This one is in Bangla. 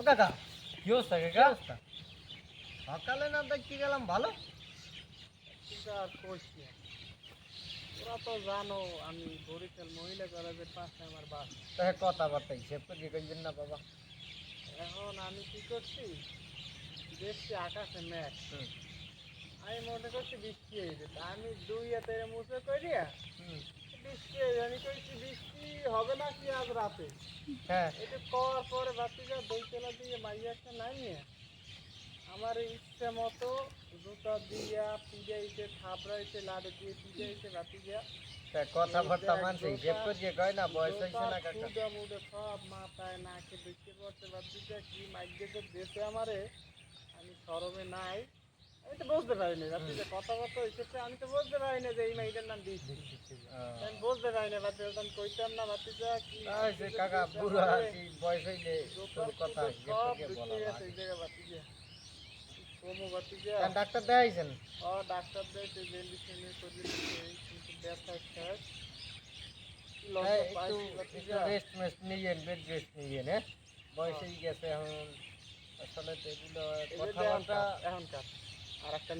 ও কাকা কি অবস্থা কি কাকা অবস্থা? সকালে না দেখতে গেলাম ভালো। আর কইছি তোরা তো জানো আমি বরিশাল মহিলা কলেজের পাশে আমার বাস। কথাবার্তা হিসেব করে কইবেন না বাবা? এখন আমি কি করছি? দেখছি আকাশে ম্যাচ আমি মনে করছি বৃষ্টি হয়ে যেত আমি দুই হাতে মুছে করিয়া হুম। বৃষ্টি হয়ে যায়। আমি কইছি বৃষ্টি হবে না কি আজ রাতে? হ্যাঁ। এটা করার পরে বাতিজা বইতলা দিয়ে মাইয়া একটা নামিয়ে আমার ইচ্ছে মতো জুতা দিয়া পিজাইতে থাপড়াইতে লাড়ে দিয়ে পিজাইতে বাতিজা তা কথাবার্তা মানছে হিসেব করে কয় না বয়স হয়েছে না কাকা? মুডে মুডে সব মাথায় নাকে দেখতে পড়তে বাতিজা কি মাইকে যে দেশে আমারে? আমি সরমে নাই। আমি তো বুঝতে পারিনি বাতিজা কথা কথা হয়েছে আমি তো বুঝতে পারিনি যে এই মাইটার নাম দিয়েছি। আমি বুঝতে পারিনি বাতিজা আমি কইতাম না বাতিজা কি কাকা বুড়ো আর কি বয়স হইলে তোর কথা সব করে বলা গেছে এই জায়গায় বাতিজা কমু ডাক্তার দেখাইছেন? ও ডাক্তার দেখে মেডিসিনে করে ব্যথা শেষ হ্যাঁ, একটু একটু রেস্ট মেস্ট নিয়েন বেড রেস্ট নিয়েন হ্যাঁ? বয়স হয়ে। গেছে এখন। আসলে তো এগুলো কথাবার্তা এখনকার। আর একটা